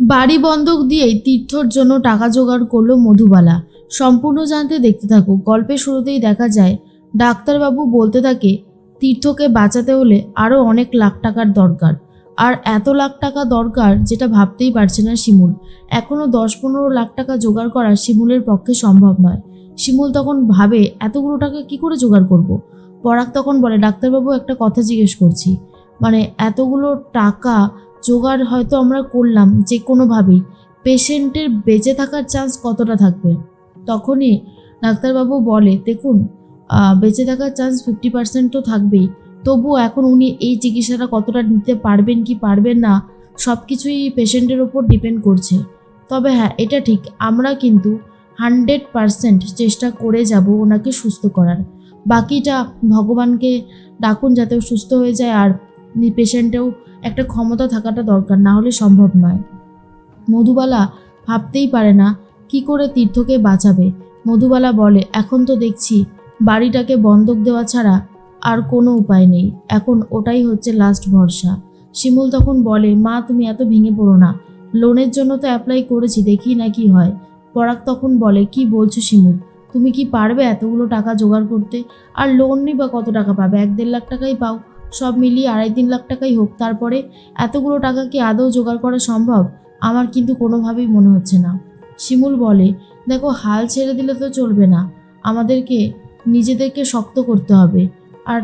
বাড়ি বন্ধক দিয়েই তীর্থর জন্য টাকা জোগাড় করল মধুবালা। সম্পূর্ণ জানতে দেখতে থাকো গল্পের শুরুতেই দেখা যায়, ডাক্তারবাবু বলতে থাকে, তীর্থকে বাঁচাতে হলে আরও অনেক লাখ টাকার দরকার। আর এত লাখ টাকা দরকার যেটা ভাবতেই পারছে না শিমুল। এখনও দশ পনেরো লাখ টাকা জোগাড় করা শিমুলের পক্ষে সম্ভব নয়। শিমুল তখন ভাবে, এতগুলো টাকা কি করে জোগাড় করব। পরাগ তখন বলে, ডাক্তারবাবু, একটা কথা জিজ্ঞেস করছি। মানে এতগুলো টাকা জোগাড় হয়তো আমরা করলাম যে কোনোভাবেই পেশেন্টের বেঁচে থাকার চান্স কতটা থাকবে? তখনই ডাক্তারবাবু বলে, দেখুন বেঁচে থাকার চান্স ফিফটি পার্সেন্ট তো থাকবেই। তবুও এখন উনি এই চিকিৎসাটা কতটা নিতে পারবেন, কি পারবেন না সব কিছুই পেশেন্টের ওপর ডিপেন্ড করছে। তবে হ্যাঁ এটা ঠিক, আমরা কিন্তু হান্ড্রেড পারসেন্ট চেষ্টা করে যাব ওনাকে সুস্থ করার। বাকিটা ভগবানকে ডাকুন যাতে সুস্থ হয়ে যায় আর পেশেন্টেও একটা ক্ষমতা থাকাটা দরকার, না হলে সম্ভব নয়। মধুবালা ভাবতেই পারে না কি করে তীর্থকে বাঁচাবে। মধুবালা বলে, এখন তো দেখছি বাড়িটাকে বন্ধক দেওয়া ছাড়া আর কোনো উপায় নেই। এখন ওটাই হচ্ছে লাস্ট ভরসা। শিমুল তখন বলে, মা, তুমি এত ভেঙে পড়ো না। লোনের জন্য তো অ্যাপ্লাই করেছি, দেখি না কি হয়। পরাগ তখন বলে, কি বলছো শিমুল? তুমি কি পারবে এতগুলো টাকা জোগাড় করতে? আর লোন নি বা কত টাকা পাবে? এক দেড় লাখ টাকাই পাও। সব মিলিয়ে আড়াই তিন লাখ টাকাই হোক, তারপরে এতগুলো টাকা কি আদৌ জোগাড় করা সম্ভব? আমার কিন্তু কোনোভাবেই মনে হচ্ছে না। শিমুল বলে, দেখো, হাল ছেড়ে দিলে তো চলবে না। আমাদেরকে, নিজেদেরকে শক্ত করতে হবে। আর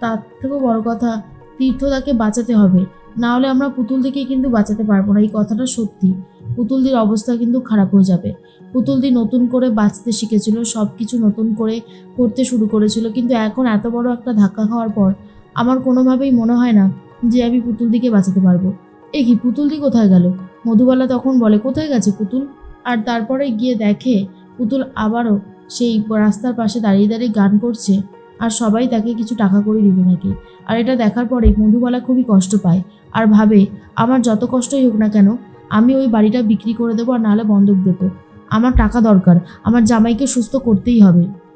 তার থেকেও বড় কথা তীর্থদাকে বাঁচাতে হবে। না হলে আমরা পুতুল দিকে কিন্তু বাঁচাতে পারব না। এই কথাটা সত্যি। পুতুলদির অবস্থা কিন্তু খারাপ হয়ে যাবে। পুতুলদি নতুন করে বাঁচতে শিখেছিল সব কিছু নতুন করে করতে শুরু করেছিল। কিন্তু এখন এত বড় একটা ধাক্কা খাওয়ার পর আমার কোনোভাবেই মনে হয় না যে আমি পুতুলদিকে বাঁচাতে পারব। এ কি, পুতুলদি কোথায় গেল? মধুবালা তখন বলে, কোথায় গেছে পুতুল? আর তারপরে গিয়ে দেখে পুতুল আবারও সেই রাস্তার পাশে দাঁড়িয়ে দাঁড়িয়ে গান করছে আর সবাই তাকে কিছু টাকা করে দিতে থাকে আর এটা দেখার পরে মধুবালা খুবই কষ্ট পায় আর ভাবে, আমার যত কষ্টই হোক না কেন, আমি ওই বাড়িটা বিক্রি করে দেবো আর নাহলে বন্ধক দেবো। আমার টাকা দরকার, আমার জামাইকে সুস্থ করতেই হবে।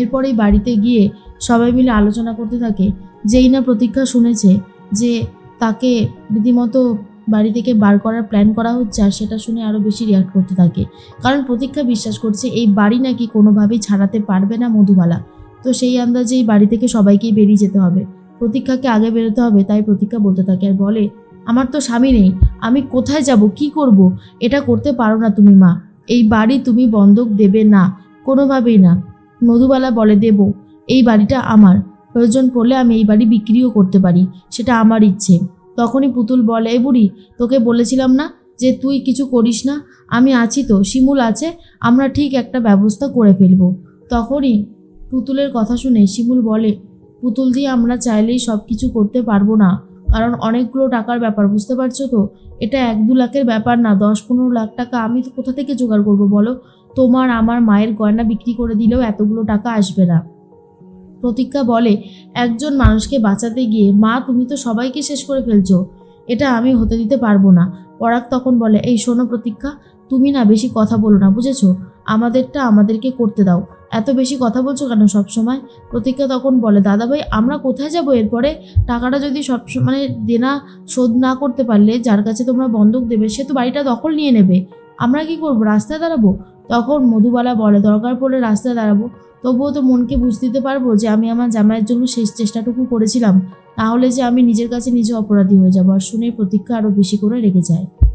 এরপর এই বাড়িতে গিয়ে সবাই মিলে আলোচনা করতে থাকে। যেই না প্রতীক্ষা শুনেছে যে তাকে রীতিমতো বাড়ি থেকে বার করার প্ল্যান করা হচ্ছে আর সেটা শুনে আরও বেশি রিয়াক্ট করতে থাকে। কারণ প্রতীক্ষা বিশ্বাস করছে এই বাড়ি নাকি কোনোভাবেই ছাড়াতে পারবে না মধুবালা তো সেই আন্দাজেই বাড়ি থেকে সবাইকেই বেরিয়ে যেতে হবে। প্রতীক্ষাকে আগে বেরোতে হবে, তাই প্রতীক্ষা বলতে থাকে আর বলে, আমার তো স্বামী নেই, আমি কোথায় যাব, কি করব? এটা করতে পারো না তুমি মা। এই বাড়ি তুমি বন্ধক দেবে না, কোনোভাবেই না। মধুবালা বলে, দেব, এই বাড়িটা আমার। প্রয়োজন পড়লে আমি এই বাড়ি বিক্রিও করতে পারি, সেটা আমার ইচ্ছে। তখনই পুতুল বলে এই বুড়ি, তোকে বলেছিলাম না যে তুই কিছু করিস না? আমি আছি তো, শিমুল আছে, আমরা ঠিক একটা ব্যবস্থা করে ফেলব। তখনই পুতুলের কথা শুনে শিমুল বলে, পুতুল দিয়ে আমরা চাইলেই সব কিছু করতে পারব না, কারণ অনেকগুলো টাকার ব্যাপার, বুঝতে পারছ তো? এটা এক দু লাখের ব্যাপার না, দশ পনেরো লাখ টাকা আমি তো কোথা থেকে জোগাড় করব বলো? তোমার আমার মায়ের গয়না বিক্রি করে দিলেও এতগুলো টাকা আসবে না। প্রতীক্ষা বলে, একজন মানুষকে বাঁচাতে গিয়ে, মা, তুমি তো সবাইকে শেষ করে ফেলছো। এটা আমি হতে দিতে পারব না। পরাগ তখন বলে, এই শোনো প্রতীক্ষা তুমি না বেশি কথা বলো না, বুঝেছ? আমাদেরটা আমাদেরকে করতে দাও। এত বেশি কথা বলছো কেন সবসময়? প্রতীক্ষা তখন বলে দাদাভাই আমরা কোথায় যাব? এরপরে টাকাটা যদি সব মানে দেনা শোধ না করতে পারলে, যার কাছে তোমরা বন্ধক দেবে, সে তো বাড়িটা দখল নিয়ে নেবে। আমরা কি করব? রাস্তায় দাঁড়াবো? তখন মধুবালা বলে, দরকার পড়লে রাস্তায় দাঁড়াবো। তবুও তো মনকে বুঝ দিতে পারব যে আমি আমার জামাইয়ের জন্য শেষ চেষ্টাটুকু করেছিলাম। তাহলে যে আমি নিজের কাছে নিজে অপরাধী হয়ে যাব আর শুনে প্রতীক্ষা আরও বেশি করে রেগে যায়।